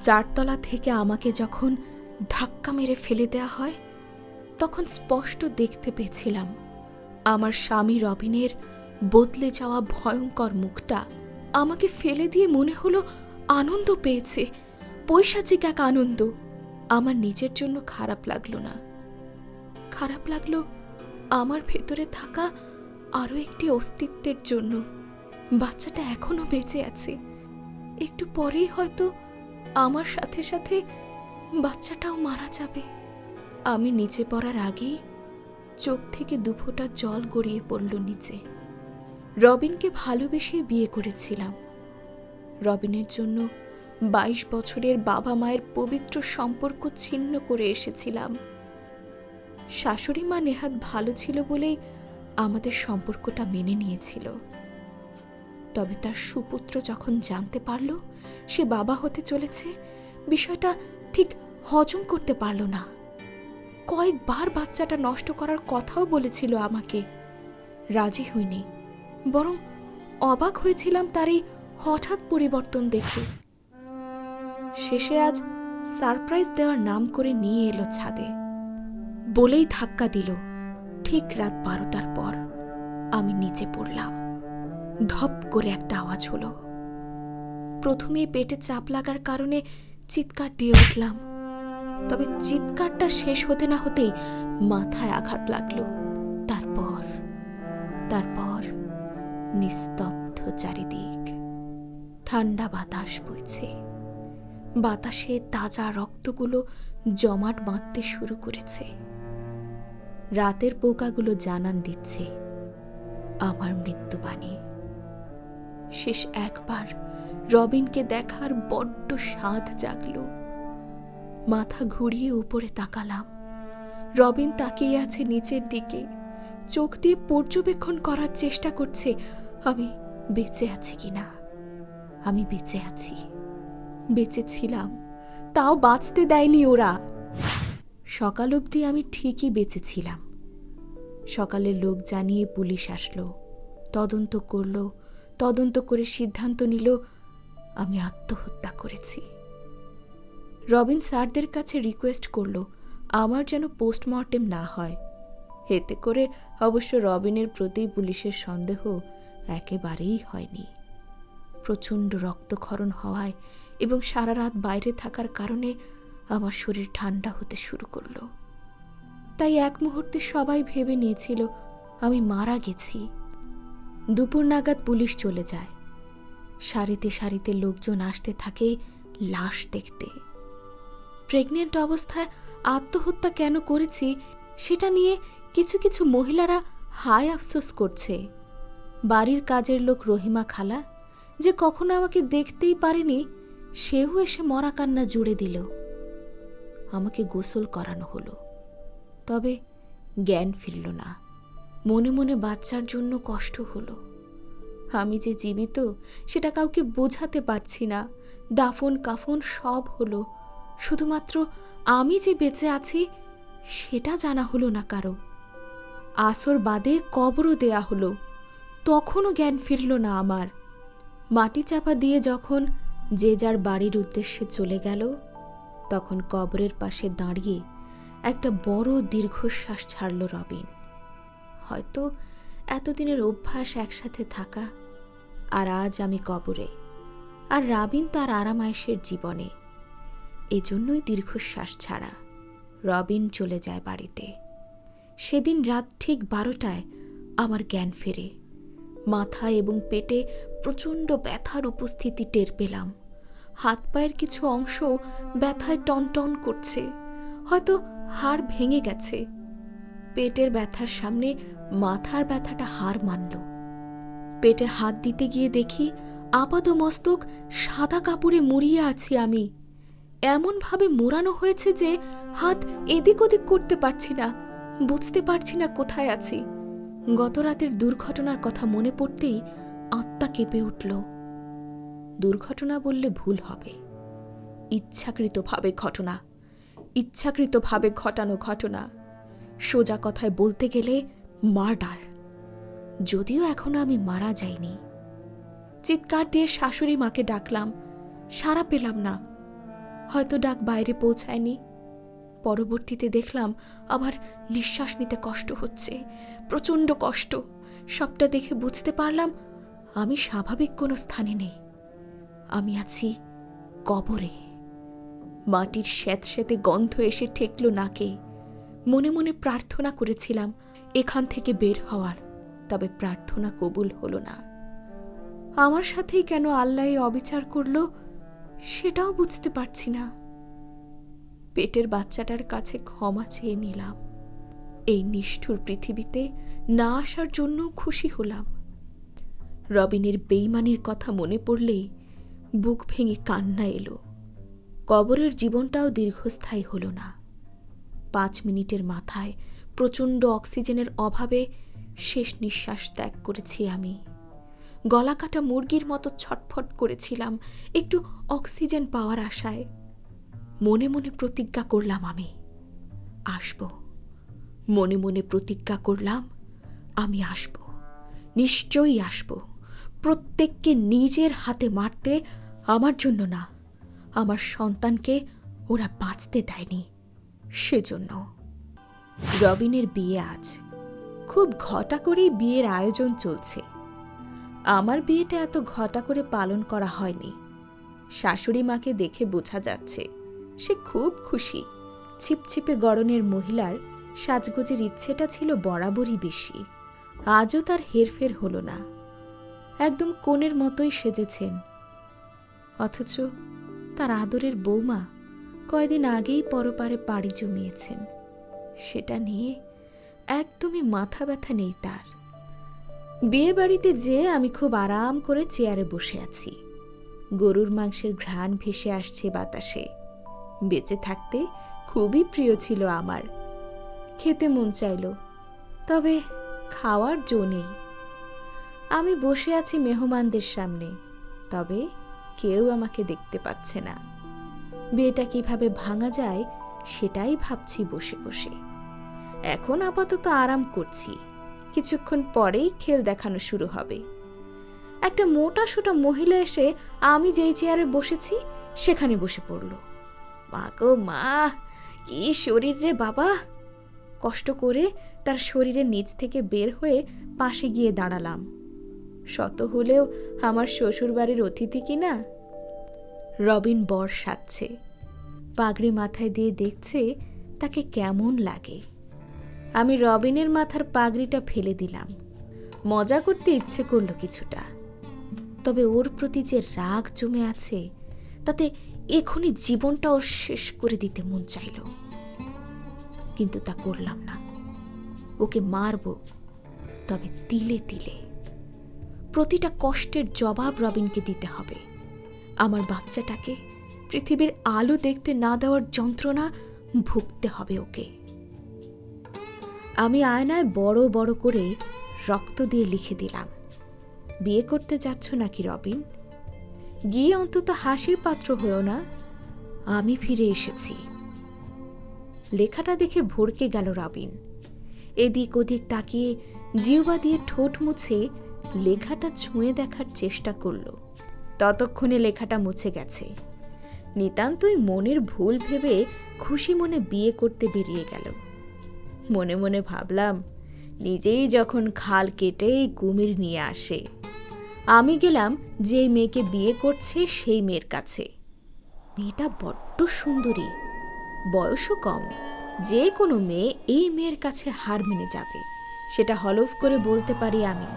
চারতলা থেকে আমাকে যখন ধাক্কা মেরে ফেলে দেয়া হয়, তখন স্পষ্ট দেখতে পেয়েছিলাম আমার স্বামী রবিনের বদলে যাওয়া ভয়ঙ্কর মুখটা আমাকে ফেলে দিয়ে মনে হলো আনন্দ পেয়েছে, পৈশাচিক এক আনন্দ। আমার নিজের জন্য খারাপ লাগল না। খারাপ লাগল আমার ভেতরে থাকা আরও একটি অস্তিত্বের জন্য। বাচ্চাটা এখনও বেঁচে আছে। একটু পরেই হয়তো আমার সাথে সাথে বাচ্চাটাও মারা যাবে। আমি নিচে পড়ার আগেই চোখ থেকে দুফোঁটা জল গড়িয়ে পড়ল নিচে। রবিনকে ভালোবেসে বিয়ে করেছিলাম। রবিনের জন্য বাইশ বছরের বাবা মায়ের পবিত্র সম্পর্ক ছিন্ন করে এসেছিলাম। শাশুড়ি মা নেহাত ভালো ছিল বলেই আমাদের সম্পর্কটা মেনে নিয়েছিল। তবে তার সুপুত্র যখন জানতে পারল সে বাবা হতে চলেছে, বিষয়টা ঠিক হজম করতে পারল না। কয়েকবার বাচ্চাটা নষ্ট করার কথাও বলেছিল আমাকে। রাজি হইনি, বরং অবাক হয়েছিলাম তার এই হঠাৎ পরিবর্তন দেখে। শেষে আজ সারপ্রাইজ দেওয়ার নাম করে নিয়ে এলো ছাদে। বলেই ধাক্কা দিল, ঠিক রাত বারোটার পর আমি নিচে পড়লাম। ধপ করে একটা আওয়াজ হলো। প্রথমে পেটে চাপ লাগার কারণে চিৎকার দিয়ে উঠলাম। তবে চিৎকারটা শেষ হতে না হতেই মাথায় আঘাত লাগল। তারপর তারপর নিস্তব্ধ চারিদিক ঠান্ডা বাতাস বইছে। বাতাসে তাজা রক্তগুলো জমাট বাঁধতে শুরু করেছে। রাতের পোকাগুলো জানান দিচ্ছে। আমার মৃত্যুবাণী। শেষ একবার রবিনকে দেখার বড্ড স্বাদ জাগলো। মাথা ঘুরিয়ে উপরে তাকালাম। রবিন তাকিয়ে আছে নিচের দিকে। চোখ দিয়ে পর্যবেক্ষণ করার চেষ্টা করছে, আমি বেঁচে আছি কিনা আমি বেঁচে আছি। বেঁচে ছিলাম। তাও বাঁচতে দেয়নি ওরা। সকাল অবধি আমি ঠিকই বেঁচে ছিলাম। সকালে লোক জানিয়ে পুলিশ আসলো। তদন্ত করল তদন্ত করে সিদ্ধান্ত নিল, আমি আত্মহত্যা করেছি। রবিন স্যারদের কাছে রিকোয়েস্ট করল, আমার যেন পোস্টমর্টেম না হয়। এতে করে অবশ্য রবিনের প্রতি পুলিশের সন্দেহ একেবারেই হয়নি। প্রচণ্ড রক্তক্ষরণ হওয়ায় এবং সারা রাত বাইরে থাকার কারণে আমার শরীর ঠান্ডা হতে শুরু করল। তাই এক মুহূর্তে সবাই ভেবে নিয়েছিল, আমি মারা গেছি। দুপুর নাগাদ পুলিশ চলে যায়। সারিতে সারিতে লোকজন আসতে থাকে লাশ দেখতে। প্রেগনেন্ট অবস্থায় আত্মহত্যা কেন করেছি, সেটা নিয়ে কিছু কিছু মহিলারা হায় আফসোস করছে। বাড়ির কাজের লোক রহিমা খালা যে কখনো আমাকে দেখতেই পারেনি, সেও এসে মরা কান্না জুড়ে দিল। আমাকে গোসল করানো হলো, তবে জ্ঞান ফিরল না। মনে মনে বাচ্চার জন্য কষ্ট হলো। আমি যে জীবিত, সেটা কাউকে বোঝাতে পারছি না। দাফন, কাফন সব হলো। শুধুমাত্র আমি যে বেঁচে আছি, সেটা জানা হলো না কারও। আসর বাদে কবরও দেয়া হলো। তখনও জ্ঞান ফিরল না আমার। মাটি চাপা দিয়ে যখন যে যার বাড়ির উদ্দেশ্যে চলে গেল, তখন কবরের পাশে দাঁড়িয়ে একটা বড় দীর্ঘশ্বাস ছাড়ল রবিন। হয়তো এতদিনের অভ্যাস একসাথে থাকা। আর আজ আমি কবরে। আর রাবিন তার আরামায়েশের জীবনে। এজন্যই দীর্ঘশ্বাস ছাড়া রবিন চলে যায় বাড়িতে। সেদিন রাত ঠিক বারোটায় আমার জ্ঞান ফেরে। মাথা এবং পেটে প্রচণ্ড ব্যথার উপস্থিতি টের পেলাম। হাত পায়ের কিছু অংশ ব্যথায় টনটন করছে। হয়তো হাড় ভেঙে গেছে। পেটের ব্যথার সামনে মাথার ব্যথাটা হার মানল। পেটে হাত দিতে গিয়ে দেখি আপাত মস্তক সাদা কাপড়ে মুড়িয়ে আছি আমি। এমনভাবে মোড়ানো হয়েছে যে হাত এদিক ওদিক করতে পারছি না, বুঝতে পারছি না কোথায় আছি। গত রাতের দুর্ঘটনার কথা মনে পড়তেই আত্মা কেঁপে উঠল। দুর্ঘটনা বললে ভুল হবে। ইচ্ছাকৃতভাবে ঘটনা। ইচ্ছাকৃতভাবে ঘটানো ঘটনা। সোজা কথায় বলতে গেলে মার্ডার। যদিও এখনও আমি মারা যাইনি। চিৎকার দিয়ে শাশুড়ি মাকে ডাকলাম সারা পেলাম না। হয়তো ডাক বাইরে পৌঁছায়নি। পরবর্তীতে দেখলাম আবার নিঃশ্বাস নিতে কষ্ট হচ্ছে, প্রচণ্ড কষ্ট। সবটা দেখে বুঝতে পারলাম আমি স্বাভাবিক কোনো স্থানে নেই। আমি আছি কবরে। মাটির স্যাঁতস্যাঁতে গন্ধ এসে ঠেকল নাকে। মনে মনে প্রার্থনা করেছিলাম এখান থেকে বের হওয়ার, তবে প্রার্থনা কবুল হলো না। আমার সাথেই কেন আল্লাহ অবিচার করল, সেটাও বুঝতে পারছি না। পেটের বাচ্চাটার কাছে ক্ষমা চেয়ে নিলাম। এই নিষ্ঠুর পৃথিবীতে না আসার জন্য খুশি হলাম। রবিনের বেইমানির কথা মনে পড়লেই বুক ভেঙে কান্না এলো। কবরের জীবনটাও দীর্ঘস্থায়ী হল না। পাঁচ মিনিটের মাথায় প্রচণ্ড অক্সিজেনের অভাবে শেষ নিঃশ্বাস ত্যাগ করেছি আমি। গলা কাটা মুরগির মতো ছটফট করেছিলাম একটু অক্সিজেন পাওয়ার আশায়। মনে মনে প্রতিজ্ঞা করলাম আমি, আসব। মনে মনে প্রতিজ্ঞা করলাম, আমি আসব। নিশ্চয়ই আসব। প্রত্যেককে নিজের হাতে মারতে আমার জন্য না, আমার সন্তানকে ওরা বাঁচতে দেয়নি, সেজন্য। রবিনের বিয়ে আজ। খুব ঘটা করেই বিয়ের আয়োজন চলছে। আমার বিয়েটা এত ঘটা করে পালন করা হয়নি। শাশুড়ি মাকে দেখে বোঝা যাচ্ছে, সে খুব খুশি। ছিপছিপে গড়নের মহিলার সাজগোজের ইচ্ছেটা ছিল বরাবরই বেশি। আজও তার হেরফের হলো না। একদম কোণের মতোই সেজেছেন। অথচ তার আদরের বৌমা কয়দিন আগেই পরপারে পাড়ি জমিয়েছেন। সেটা নিয়ে একদমই মাথা ব্যথা নেই তার। বিয়ে বাড়িতে যেয়ে আমি খুব আরাম করে চেয়ারে বসে আছি। গরুর মাংসের ঘ্রাণ ভেসে আসছে বাতাসে। বেঁচে থাকতে খুবই প্রিয় ছিল আমার। খেতে মন চাইল, তবে খাওয়ার জো নেই। আমি বসে আছি মেহমানদের সামনে, তবে কেউ আমাকে দেখতে পাচ্ছে না। বিয়েটা কীভাবে ভাঙা যায়, সেটাই ভাবছি বসে বসে। এখন আপাতত আরাম করছি। কিছুক্ষণ পরেই খেল দেখানো শুরু হবে। একটা মোটা সোটা মহিলা এসে আমি যেই চেয়ারে বসেছি, সেখানে বসে পড়ল। মা গো মা, কি শরীর রে বাবা! কষ্ট করে তার শরীরের নিচ থেকে বের হয়ে পাশে গিয়ে দাঁড়ালাম। শত হলেও আমার শ্বশুরবাড়ির অতিথি কি না? রবিন বর সাজছে। পাগড়ি মাথায় দিয়ে দেখছে তাকে কেমন লাগে। আমি রবিনের মাথার পাগড়িটা ফেলে দিলাম। মজা করতে ইচ্ছে করল কিছুটা। তবে ওর প্রতি যে রাগ জমে আছে, তাতে এখনই জীবনটা ওর শেষ করে দিতে মন চাইল। কিন্তু তা করলাম না। ওকে মারব, তবে তিলে তিলে। প্রতিটা কষ্টের জবাব রবিনকে দিতে হবে। আমার বাচ্চাটাকে পৃথিবীর আলো দেখতে না দেওয়ার যন্ত্রণা ভুগতে হবে ওকে। আমি আয়নায় বড় বড় করে রক্ত দিয়ে লিখে দিলাম, বিয়ে করতে যাচ্ছ নাকি রবিন? গিয়ে অন্তত হাসির পাত্র হয়েও না, আমি ফিরে এসেছি। লেখাটা দেখে ভরকে গেল রবিন। এদিক ওদিক তাকিয়ে জিওবা দিয়ে ঠোঁট মুছে লেখাটা ছুঁয়ে দেখার চেষ্টা করল। ততক্ষণে লেখাটা মুছে গেছে। নিতান্তই মনের ভুল ভেবে খুশি মনে বিয়ে করতে বেরিয়ে গেল। মনে মনে ভাবলাম, নিজেই যখন খাল কেটে কুমির নিয়ে আসে, আমি গেলাম যে মেয়েকে বিয়ে করছে সেই মেয়ের কাছে। মেয়েটা বড্ড সুন্দরী, বয়সও কম, যে কোনো মেয়ে এই মেয়ের কাছে হার মেনে যাবে, সেটা হলফ করে বলতে পারি আমি।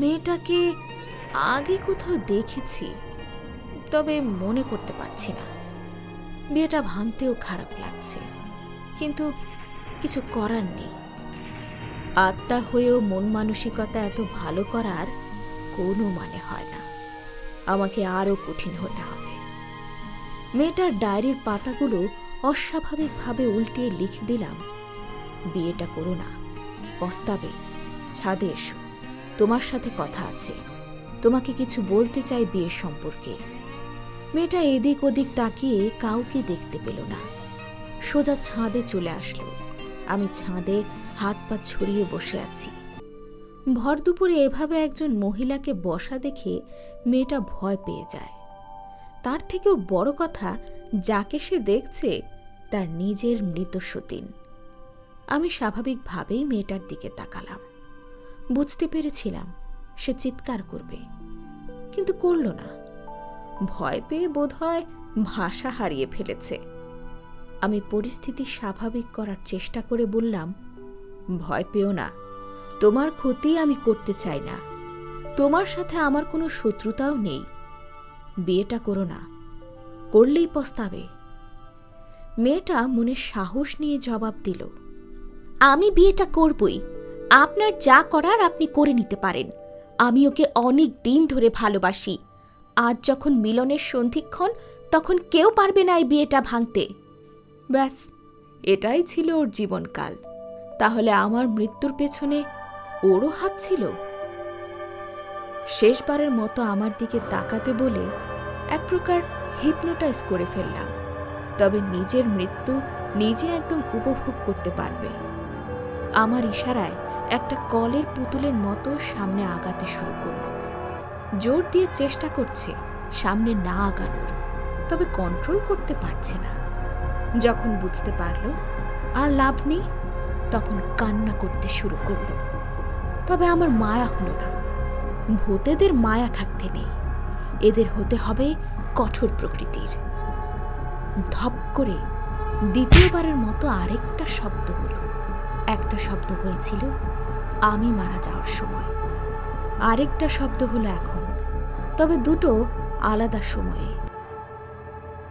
মেয়েটাকে আগে কোথাও দেখেছি, তবে মনে করতে পারছি না। বিয়েটা ভাঙতেও খারাপ লাগছে, কিন্তু কিছু করার নেই। আত্মা হয়েও মন মানসিকতা এত ভালো করার কোনো মানে হয় না। আমাকে আরও কঠিন হতে হবে। মেয়েটার ডায়েরির পাতাগুলো অস্বাভাবিকভাবে উল্টিয়ে লিখে দিলাম, বিয়েটা করো না, পস্তাবে, ছাদে এসো, তোমার সাথে কথা আছে, তোমাকে কিছু বলতে চাই বিয়ের সম্পর্কে। মেয়েটা এদিক ওদিক তাকিয়ে কাউকে দেখতে পেল না। সোজা ছাদে চলে আসলো। আমি ছাদে হাত পা ছড়িয়ে বসে আছি। ভর দুপুরে এভাবে একজন মহিলাকে বসা দেখে মেয়েটা ভয় পেয়ে যায়। তার থেকেও বড় কথা, যাকে সে দেখছে, তার নিজের মৃত সতীন। আমি স্বাভাবিকভাবেই মেয়েটার দিকে তাকালাম। বুঝতে পেরেছিলাম, সে চিৎকার করবে। কিন্তু করল না। ভয় পেয়ে বোধহয় ভাষা হারিয়ে ফেলেছে। আমি পরিস্থিতি স্বাভাবিক করার চেষ্টা করে বললাম, ভয় পেও না, তোমার ক্ষতি আমি করতে চাই না। তোমার সাথে আমার কোনো শত্রুতাও নেই। বিয়েটা করো না, করলেই পস্তাবে। মেয়েটা মনে সাহস নিয়ে জবাব দিল, আমি বিয়েটা করবই। আপনার যা করার আপনি করে নিতে পারেন। আমি ওকে অনেক দিন ধরে ভালোবাসি। আজ যখন মিলনের সন্ধিক্ষণ, তখন কেউ পারবে না এই বিয়েটা ভাঙতে। ব্যাস, এটাই ছিল ওর জীবনকাল। তাহলে আমার মৃত্যুর পেছনে ওরও হাত ছিল? শেষবারের মতো আমার দিকে তাকাতে বলে এক প্রকার হিপনোটাইজ করে ফেললাম। তবে নিজের মৃত্যু নিজে একদম উপভোগ করতে পারবে। আমার ইশারায় একটা কলের পুতুলের মতো সামনে আগাতে শুরু করল। জোর দিয়ে চেষ্টা করছে সামনে না আগানোর, তবে কন্ট্রোল করতে পারছে না। যখন বুঝতে পারল আর লাভ নেই, তখন কান্না করতে শুরু করল। তবে আমার মায়া হলো না। ভূতেদের মায়া থাকতে নেই। এদের হতে হবে কঠোর প্রকৃতির। ধপ করে দ্বিতীয়বারের মতো আরেকটা শব্দ হলো। একটা শব্দ হয়েছিল, আমি মারা যাওয়ার সময়। আরেকটা শব্দ হলো, এখন। তবে দুটো আলাদা সময়ে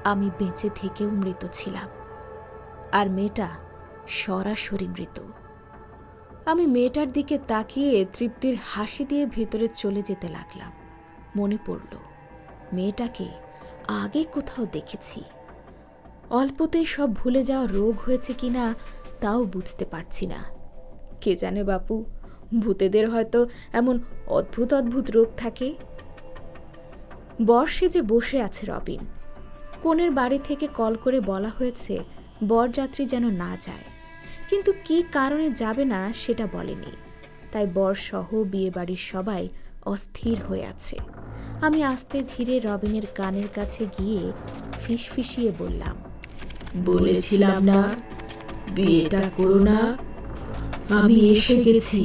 আমি বেঁচে থেকেও মৃত ছিলাম। আর মেয়েটা সরাসরি মৃত। আমি মেয়েটার দিকে তাকিয়ে তৃপ্তির হাসি দিয়ে ভেতরে চলে যেতে লাগলাম। মনে পড়ল, মেয়েটাকে আগে কোথাও দেখেছি। অল্পতেই সব ভুলে যাওয়া রোগ হয়েছে কিনা তাও বুঝতে পারছি না। কে জানে বাপু, ভূতেদের হয়তো এমন অদ্ভুত অদ্ভুত রোগ থাকে। বর্ষে যে বসে আছে রবিন। কোনের বাড়ি থেকে কল করে বলা হয়েছে, বরযাত্রী যেন না যায়। কিন্তু কি কারণে যাবে না সেটা বলেনি। তাই বরসহ বিয়েবাড়ির সবাই অস্থির হয়ে আছে। আমি আস্তে ধীরে রবিনের কানের কাছে গিয়ে ফিসফিসিয়ে বললাম, বলেছিলাম না, বিয়েটা করো না। আমি এসে গেছি।